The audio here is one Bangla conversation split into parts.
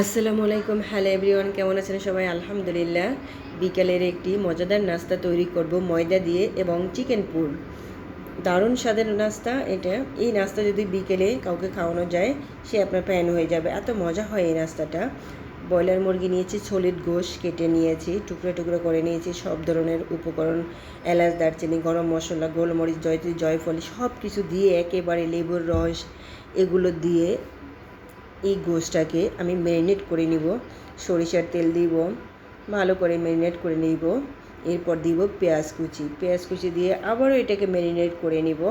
আসসালামু আলাইকুম। হ্যালো এভরিওয়ান কেমন আছেন সবাই? আলহামদুলিল্লাহ। বিকেলের একটি মজাদার নাস্তা তৈরি করব, ময়দা দিয়ে এবং চিকেন পুর দারুণ স্বাদের নাস্তা এটা। এই নাস্তা যদি বিকেলে কাউকে খাওয়ানো যায়, সে আপনার প্যান হয়ে যাবে। এত মজা হয় এই নাস্তাটা। ব্রয়লার মুরগি নিয়েছি ছলির গোশ কেটে নিয়েছি, টুকরো টুকরো করে নিয়েছি, সব ধরনের উপকরণ, এলাচ, দারচিনি, গরম মশলা, গোলমরিচ, জয়ত্রী, জয়ফল সব কিছু দিয়ে একেবারে লেবুর রস, এগুলো দিয়ে এই গোশটাকে আমি ম্যারিনেট করে নিব। সরিষার তেল দিব, ভালো করে ম্যারিনেট করে নিব। এরপর দিব পেঁয়াজ কুচি। পেঁয়াজ কুচি দিয়ে আবারও এটাকে ম্যারিনেট করে নিব।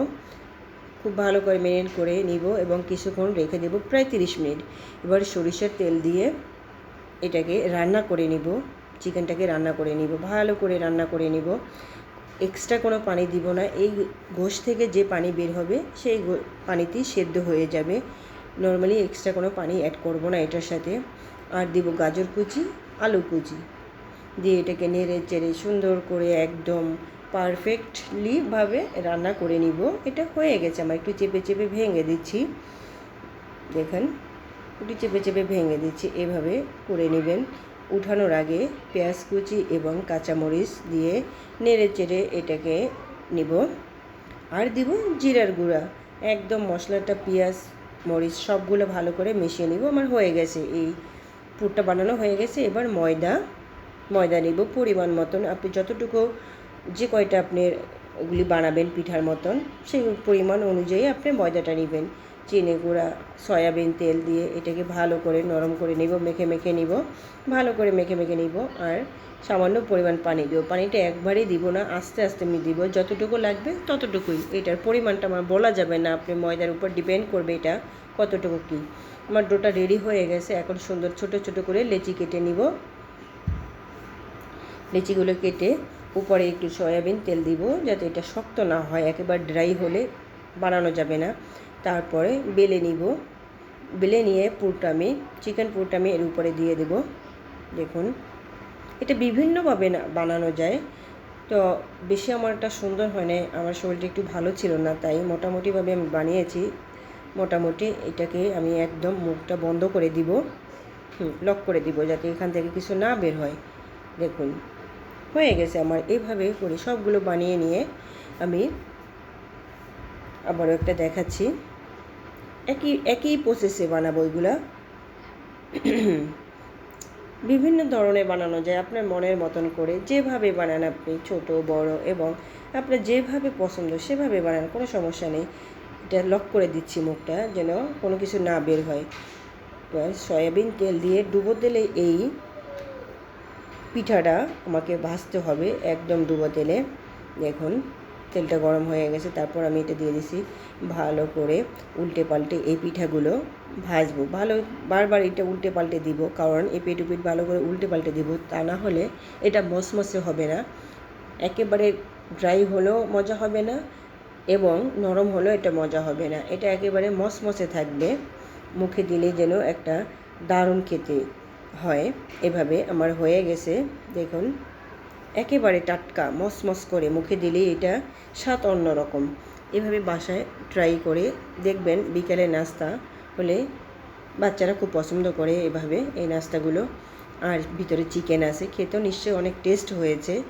খুব ভালো করে ম্যারিনেট করে নিব এবং কিছুক্ষণ রেখে দেব প্রায় তিরিশ মিনিট। এবার সরিষার তেল দিয়ে এটাকে রান্না করে নিব। চিকেনটাকে রান্না করে নিব। ভালো করে রান্না করে নিব। এক্সট্রা কোনো পানি দিব না। এই গোশ থেকে যে পানি বের হবে, সেই পানিতেই সেদ্ধ হয়ে যাবে। নর্মালি এক্সট্রা কোনো পানি অ্যাড করব না এটার সাথে। আর দিব গাজর কুচি, আলু কুচি। দিয়ে এটাকে নেড়ে চেড়ে সুন্দর করে একদম পারফেক্টলি ভাবে রান্না করে নিব। এটা হয়ে গেছে আমার, একটু চেপে চেপে ভেঙে দিচ্ছি। দেখেন, একটু চেপে চেপে ভেঙে দিচ্ছি, এভাবে করে নেবেন। উঠানোর আগে পেঁয়াজ কুচি এবং কাঁচামরিচ দিয়ে নেড়ে চেড়ে এটাকে নিব। আর দিব জিরার গুঁড়া। একদম মশলাটা পেঁয়াজ মরিচ সবগুলো ভালো করে মিশিয়ে নিব। আমার হয়ে গেছে। এই পুরটা বানানো হয়ে গেছে। এবার ময়দা ময়দা নিব পরিমাণ মতন। আপনি যতটুকু যে কয়টা আপনি ওগুলি বানাবেন পিঠার মতন, সেই পরিমাণ অনুযায়ী আপনি ময়দাটা নেবেন। চিনি গুঁড়া, সয়াবিন তেল দিয়ে এটাকে ভালো করে নরম করে নিব, মেখে মেখে নিব, ভালো করে মেখে মেখে নিব আর সামান্য পরিমাণ পানি দিব পানিটা একবারেই দিব না, আস্তে আস্তে আমি দিব, যতটুকু লাগবে ততটুকুই। এটার পরিমাণটা আমার বলা যাবে না, আপনি ময়দার উপর ডিপেন্ড করবে এটা কতটুকু কী। আমার ডোটা রেডি হয়ে গেছে, এখন সুন্দর ছোট ছোট করে লেচি কেটে নিব। লিচিগুলো কেটে উপরে একটু সয়াবিন তেল দিব, যাতে এটা শক্ত না হয়, একেবারে ড্রাই হলে বানানো যাবে না। তারপরে বেলে নিব। বেলে নিয়ে পুরটা আমি চিকেন পুরটা আমি এর উপরে দিয়ে দেব। দেখুন, এটা বিভিন্নভাবে বানানো যায়। তো বেশি আমার একটা সুন্দর হয় না আমার শরীরটা একটু ভালো ছিল না, তাই মোটামুটিভাবে আমি বানিয়েছি। মোটামুটি এটাকে আমি একদম মুখটা বন্ধ করে দিব। লক করে দিব যাতে এখান থেকে কিছু না বের হয়। দেখুন, হয়ে গেছে আমার। এইভাবে করে সবগুলো বানিয়ে নিয়ে আমি আবারও একটা দেখাচ্ছি। একই একই প্রসেসে বানাবো ওইগুলা বিভিন্ন ধরনের বানানো যায় আপনার মনের মতন করে। যেভাবে বানান আপনি, ছোট, বড় এবং আপনার যেভাবে পছন্দ সেভাবে বানান, কোনো সমস্যা নেই। এটা লক করে দিচ্ছি মুখটা যেন কোনো কিছু না বের হয়। সয়াবিন তেল দিয়ে ডুবো তেলে এই পিঠাটা আমাকে ভাজতে হবে একদম ডুবো তেলে। দেখুন। তেলটা গরম হয়ে গেছে, তারপর আমি এটা দিয়ে দিছি ভালো করে উল্টে পাল্টে এই পিঠাগুলো ভাজবো। ভালো বারবার এটা উল্টে পাল্টে দিব, কারণ এই পেট উপিট ভালো করে উল্টে পাল্টে দিব, তা না হলে এটা মসমসে হবে না। একেবারে ড্রাই হলেও মজা হবে না এবং নরম হলেও এটা মজা হবে না। এটা একেবারে মসমসে থাকবে, মুখে দিলে যেন একটা দারুণ খেতে হয়। এভাবে আমার হয়ে গেছে, দেখুন। একেবারে টাটকা, মসমস করে মুখে দিলেই এটা স্বাদ অন্যরকম এভাবে বাসায় ট্রাই করে দেখবেন বিকেলে নাস্তা হলে বাচ্চারা খুব পছন্দ করে এভাবে এই নাস্তাগুলো। আর ভিতরে চিকেন আছে, খেতেও নিশ্চয়ই অনেক টেস্ট হয়েছে।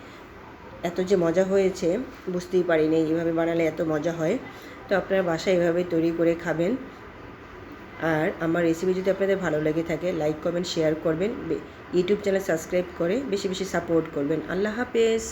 এত যে মজা হয়েছে, বুঝতেই পারিনি এইভাবে বানালে এত মজা হয়। তো আপনারা বাসায় এভাবে তৈরি করে খাবেন। আর আমার রেসিপি যদি আপনাদের ভালো লেগে থাকে লাইক করবেন শেয়ার করবেন। ইউটিউব চ্যানেল সাবস্ক্রাইব করে বেশি বেশি সাপোর্ট করবেন। আল্লাহ হাফেজ।